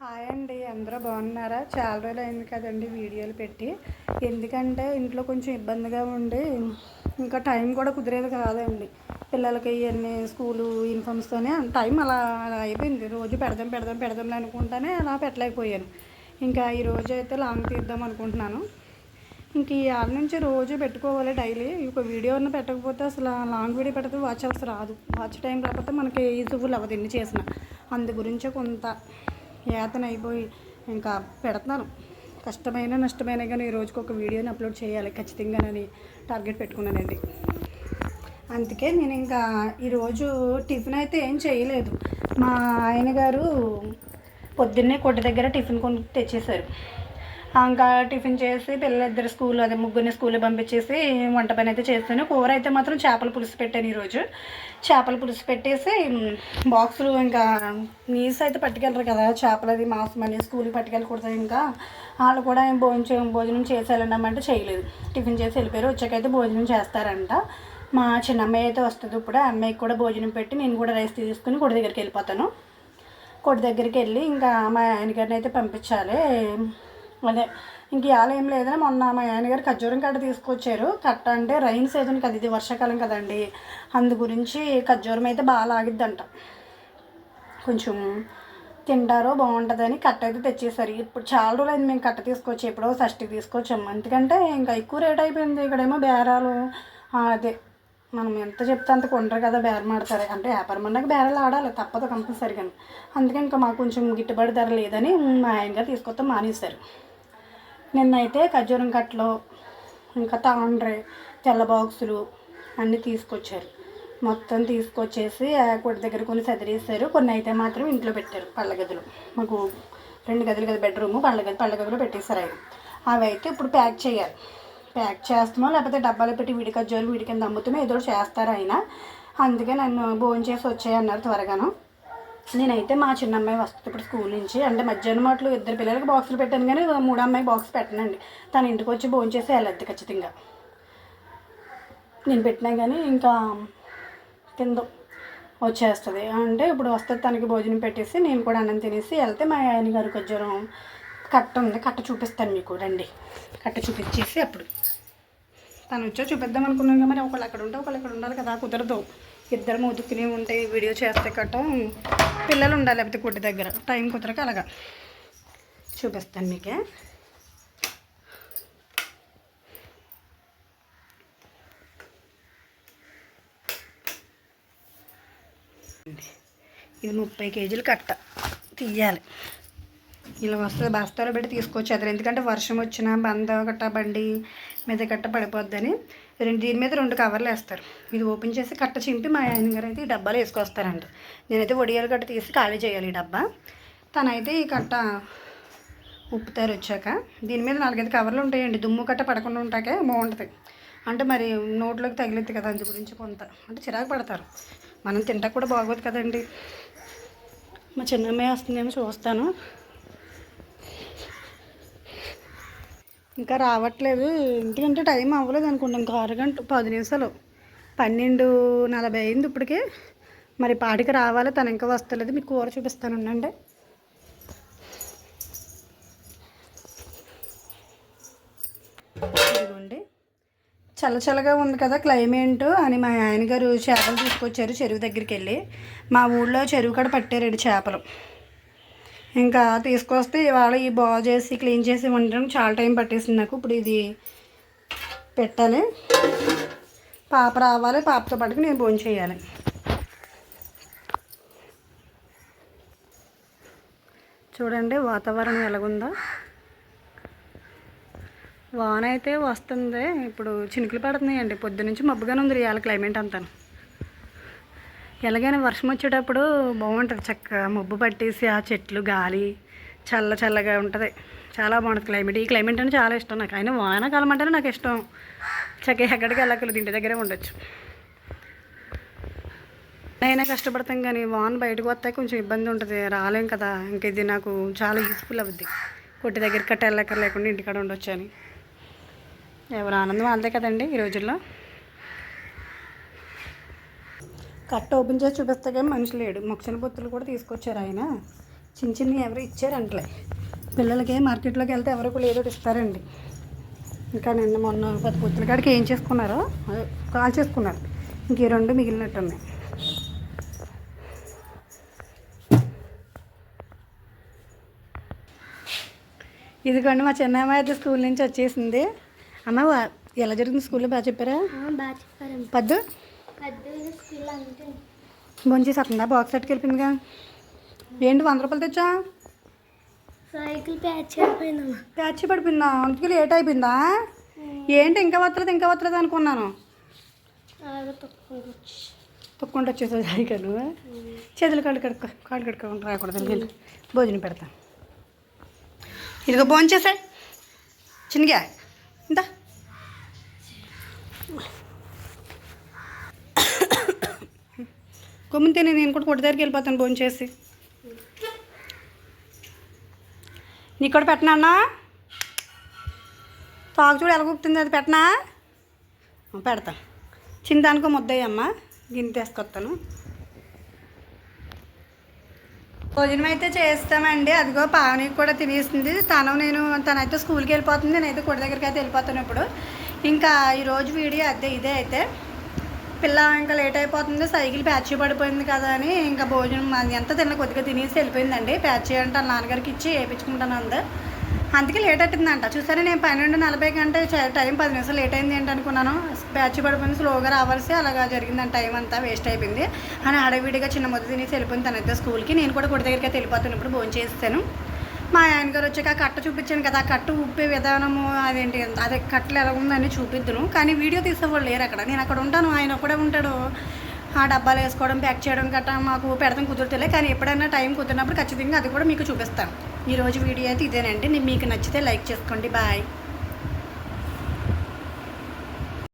Hi అండి అందరూ బాగున్నారా? చాలా రోజులు అయింది కదండి వీడియోలు పెట్టి. ఎందుకంటే ఇంట్లో కొంచెం ఇబ్బందిగా ఉండి ఇంకా టైం కూడా కుదిరేది కాదండి. పిల్లలకి ఇవన్నీ స్కూలు యూనిఫామ్స్తోనే టైం అలా అలా అయిపోయింది. రోజు పెడదాం పెడదాం పెడదాం అనుకుంటానే అలా పెట్టలేకపోయాను. ఇంకా ఈ రోజు అయితే లాంగ్ తీద్దాం అనుకుంటున్నాను. ఇంక ఈ ఆడ నుంచి రోజు పెట్టుకోవాలి డైలీ. ఒక వీడియో అన్న పెట్టకపోతే అసలు లాంగ్ వీడియో పెడితే వాచ్ అసలు రాదు. వాచ్ టైం రాకపోతే మనకి యూజ్ఫుల్ అవ్వదు ఎన్ని చేసిన. అందు గురించి కొంత యాతన అయిపోయి ఇంకా పెడతాను. కష్టమైన నష్టమైన కానీ ఈ రోజుకి ఒక వీడియోని అప్లోడ్ చేయాలి ఖచ్చితంగానని టార్గెట్ పెట్టుకున్నానండి అందుకే నేను ఇంకా ఈరోజు టిఫిన్ అయితే ఏం చేయలేదు. మా ఆయన గారు పొద్దున్నే కొట్టు దగ్గర టిఫిన్ కొని తెచ్చేశారు. ఇంకా టిఫిన్ చేసి పిల్లలిద్దరు స్కూల్ అదే ముగ్గురిని స్కూల్లో పంపించేసి వంట పని అయితే చేస్తాను. కూర అయితే మాత్రం చేపల పులుసు పెట్టాను ఈరోజు. చేపల పులుసు పెట్టేసి బాక్సులు ఇంకా నీస్ అయితే పట్టుకెళ్ళరు కదా చేపలు అది మాంసం అని స్కూల్కి పట్టుకెళ్ళకూడదు ఇంకా. వాళ్ళు కూడా భోజనం భోజనం చేసి చేయలేదు. టిఫిన్ చేసి వెళ్ళిపోయారు. వచ్చాకైతే భోజనం చేస్తారంట. మా చిన్న అమ్మాయి అయితే వస్తుంది ఇప్పుడు. ఆ అమ్మాయికి కూడా భోజనం పెట్టి నేను కూడా రైస్ తీసుకుని కొడి దగ్గరికి వెళ్ళిపోతాను. కొడి దగ్గరికి వెళ్ళి ఇంకా మా ఆయనగారిని అయితే పంపించాలి. అదే. ఇంక ఇవాళ ఏం లేదని మొన్న మా ఆయనగారు ఖర్జూరం కట్ట తీసుకొచ్చారు. కట్ట అంటే రైన్ సీజన్ కదా ఇది వర్షాకాలం కదండి. అందు గురించి ఖర్జూరం అయితే బాగా లాగిద్దంట. కొంచెం తింటారో బాగుంటుందని కట్ట అయితే తెచ్చేసారు. ఇప్పుడు చాలా రోజులు అయింది మేము కట్ట తీసుకొచ్చి ఎప్పుడో షష్టి తీసుకొచ్చాము ఎందుకంటే ఇంకా ఎక్కువ రేట్ అయిపోయింది ఇక్కడేమో బేరాలు. అదే. మనం ఎంత చెప్తే అంత కొండరు కదా బేరం ఆడతారు. అంటే వ్యాపారం అన్నాక బేరాలు ఆడాలి తప్పదు కంపల్సరిగా అందుకే ఇంకా మాకు కొంచెం గిట్టుబాటు ధర లేదని మా ఆయన గారు తీసుకొస్తాం మానేశారు. నిన్నైతే ఖర్జూరం కట్టలు ఇంకా తాండ్రే తెల్ల బాక్సులు అన్నీ తీసుకొచ్చారు. మొత్తం తీసుకొచ్చేసి ఆ కొట్టి దగ్గర కొన్ని సదిరేసారు. కొన్ని అయితే మాత్రం ఇంట్లో పెట్టారు పళ్ళ గదులు మాకు రెండు గదులు కదా బెడ్రూమ్ పళ్ళ గది పళ్ళ గదిలో పెట్టేశారు అవి అవి అయితే ఇప్పుడు ప్యాక్ చేయాలి. ప్యాక్ చేస్తామో లేకపోతే డబ్బాలో పెట్టి విడి విడికింద కింద అమ్ముతామో ఏదో చేస్తారు ఆయన. అందుకే నన్ను భోజనం చేసి వచ్చాయన్నారు త్వరగాను. నేనైతే మా చిన్న అమ్మాయి వస్తుంది ఇప్పుడు స్కూల్ నుంచి. అంటే మధ్యాహ్నం మాటలు ఇద్దరు పిల్లలకి బాక్సులు పెట్టాను కానీ మూడో అమ్మాయి బాక్స్ పెట్టనండి. తను ఇంటికి వచ్చి భోజనం చేసి వెళ్ళద్ది ఖచ్చితంగా. నేను పెట్టినా కానీ ఇంకా కింద వచ్చేస్తుంది. అంటే ఇప్పుడు వస్తుంది తనకి భోజనం పెట్టేసి నేను కూడా అన్నం తినేసి వెళ్తే మా ఆయన గారు కొంచెం కట్ట ఉంది. కట్ట చూపిస్తాను మీకు. రండి. కట్ట చూపించేసి అప్పుడు. తను వచ్చా చూపిద్దాం అనుకున్నాం కదా మరి. ఒకళ్ళు అక్కడ ఉంటే ఒకళ్ళు ఇక్కడ ఉండాలి కదా. కుదరదు. ఇద్దరు మూతుకుని ఉంటే వీడియో చేస్తే కట్ట. పిల్లలు ఉండాలి లేకపోతే కొట్టి దగ్గర. టైం కుదరక అలాగా. చూపిస్తాను మీకే. ఇది ముప్పై కేజీలు కట్ట. తీయాలి. ఇలా వస్తుంది బస్తాలో పెట్టి తీసుకొచ్చేది ఎందుకంటే వర్షం వచ్చినా బంద గట్ట బండి మీద గట్ట పడిపోద్దని. రెండు దీని మీద రెండు కవర్లు వేస్తారు. ఇది ఓపెన్ చేసి కట్ట చింపి మా ఆయన గారు అయితే ఈ డబ్బాలో వేసుకొస్తారంట. నేనైతే వడియాలు గట్ట తీసి ఖాళీ చేయాలి ఈ డబ్బా. తనైతే ఈ కట్ట ఉప్పుతారు వచ్చాక. దీని మీద నాలుగైదు కవర్లు ఉంటాయండి. దుమ్ము కట్ట పడకుండా ఉంటాకే బాగుంటుంది. అంటే మరి నోట్లోకి తగిలిద్ది కదా అందు గురించి కొంత. అంటే చిరాకు పడతారు. మనం తింటా కూడా బాగోదు కదండి. మా చిన్నమ్మాయి వస్తుందేమో చూస్తాను. ఇంకా రావట్లేదు. ఎందుకంటే టైం అవ్వలేదు అనుకుంటాం. ఇంకా అరగంట పది నిమిషాలు. పన్నెండు నలభై అయింది ఇప్పటికే. మరి పాటికి రావాలి. తను ఇంకా వస్తలేదు. మీకు కూర చూపిస్తాను. ఉండండి. ఇదిగోండి. చల్ల చల్లగా ఉంది కదా క్లైమేట్ అని మా ఆయన గారు చేపలు తీసుకొచ్చారు చెరువు దగ్గరికి వెళ్ళి. మా ఊళ్ళో చెరువు కాడ పట్టారండి చేపలు. ఇంకా తీసుకొస్తే ఇవాళ ఈ బాగు చేసి క్లీన్ చేసి వండడం చాలా టైం పట్టేసింది నాకు. ఇప్పుడు ఇది పెట్టాలి. పాప రావాలి. పాపతో పాటుకు నేను భోజనం చేయాలి. చూడండి వాతావరణం ఎలాగుందో. వాన అయితే వస్తుంది. ఇప్పుడు చినుకులు పడుతున్నాయండి. పొద్దు నుంచి మబ్బుగానే ఉంది. ఇవాళ క్లైమేట్ అంతా ఎలాగైనా వర్షం వచ్చేటప్పుడు బాగుంటుంది. చక్కగా మబ్బు పట్టేసి ఆ చెట్లు గాలి చల్ల చల్లగా ఉంటుంది. చాలా బాగుంటుంది క్లైమేట్ ఈ క్లైమేట్ అంటే చాలా ఇష్టం నాకు. అయినా వానాకాలం అంటేనే నాకు ఇష్టం. చక్కగా ఎక్కడికి వెళ్ళక్కర్లేదు ఇంటి దగ్గరే ఉండొచ్చు. అయినా కష్టపడతాం కానీ వాన్ బయటకు వస్తే కొంచెం ఇబ్బంది ఉంటుంది. రాలేం కదా. ఇంక ఇది నాకు చాలా యూస్ఫుల్ అవుద్ది. కొట్టి దగ్గర కట్ట వెళ్ళక్కర్ లేకుండా ఇంటికాడ ఉండొచ్చు అని ఎవరు ఆనందం వాళ్ళదే కదండి ఈ రోజుల్లో. కట్ట ఓపెన్ చేసి చూపిస్తే కానీ మనిషి లేడు. మొక్షల పొత్తులు కూడా తీసుకొచ్చారు ఆయన. చిన్న చిన్న ఎవరు ఇచ్చారంటలే. పిల్లలకి మార్కెట్లోకి వెళ్తే ఎవరికి ఒకటి ఇస్తారండి. ఇంకా నిన్న మొన్న పది పొత్తుల కాడికి ఏం చేసుకున్నారో కాల్ చేసుకున్నారు. ఇంక ఈ రెండు మిగిలినట్టున్నాయి. ఇదిగోండి మా చిన్నమ్మాయి అయితే స్కూల్ నుంచి వచ్చేసింది. అమ్మ ఎలా జరిగింది స్కూల్లో? బాగా చెప్పారా? బాగా చెప్పారమ్మ పద్దు? పెద్ద స్కూల్ అంటే భోంచేసి వస్తుందా? బాక్స్ వెళ్ళిపోయిందిగా ఏంటి వంద రూపాయలు తెచ్చా? సైకిల్ ప్యాచ్ పడిపోయిందా? అందుకే లేట్ అయిపోయిందా? ఏంటి ఇంకా వత్తలేదు? ఇంకా వత్తలేదు అనుకున్నాను. తొక్కుంటూ వచ్చేసా సైకిల్ చేతులు కాళ్ళు కడుక్కో కాళ్ళు కడుక్కోకుండా రాకూడదు. వెళ్ళు భోజనం పెడతా. ఇదిగో భోంచేసా. చిన్నగా. ఇంత. కొమ్ముని నేను కూడా కొట్టి దగ్గరికి వెళ్ళిపోతాను భోంచేసి నీకు కూడా పెట్టనా తాగు చూడు ఎలా గుప్తుంది అది పెట్టనా? ఆ, పెడతా. చిందానికో ముద్దయ్యమ్మ గిన్నె తీసుకొస్తాను. భోజనం అయితే చేస్తామండి. అదిగో పావనికి కూడా తినేసింది. తను నేను తనైతే స్కూల్కి వెళ్ళిపోతుంది నేనైతే కొడి దగ్గరికి అయితే వెళ్ళిపోతాను ఇప్పుడు. ఇంకా ఈరోజు వీడియో అదే ఇదే అయితే. పిల్ల ఇంకా లేట్ అయిపోతుంది సైకిల్ ప్యాచ్ పడిపోయింది కదా అని ఇంకా భోజనం అది ఎంత తిన్న కొద్దిగా తినేసి వెళ్ళిపోయిందండి. ప్యాచ్ అంటే నాన్నగారికి ఇచ్చి వేయించుకుంటాను అంది. అందుకే లేట్ అవుతుందంట చూసారా నేను పన్నెండు నలభై కంటే చ- టైం పది నిమిషాలు లేట్ అయింది ఏంటి అనుకున్నాను. ప్యాచ్ పడిపోయింది స్లోగా రావాల్సి అలాగా జరిగిందంట. టైం అంతా వేస్ట్ అయిపోయింది. అని హడావిడిగా చిన్న ముద్ద తినేసి వెళ్ళిపోయింది తనైతే స్కూల్కి నేను కూడా గుడి దగ్గరికి వెళ్ళిపోతున్నప్పుడు ఇప్పుడు భోజనం చేస్తాను. మా ఆయన గారు వచ్చాక ఆ కట్ట చూపించాను కదా ఆ కట్టు ఉప్పే విధానము అదేంటి అదే కట్టలు ఎలా ఉందని చూపిద్దును. కానీ వీడియో తీసేవాళ్ళు లేరు అక్కడ. నేను అక్కడ ఉంటాను ఆయన ఒక్కడే ఉంటాడు. ఆ డబ్బాలు వేసుకోవడం ప్యాక్ చేయడం గట్రా మాకు పెడతాం కుదురుతలే. కానీ ఎప్పుడైనా టైం కుదిరినప్పుడు ఖచ్చితంగా అది కూడా మీకు చూపిస్తాను. ఈరోజు వీడియో అయితే ఇదేనండి. మీకు నచ్చితే లైక్ చేసుకోండి. బాయ్.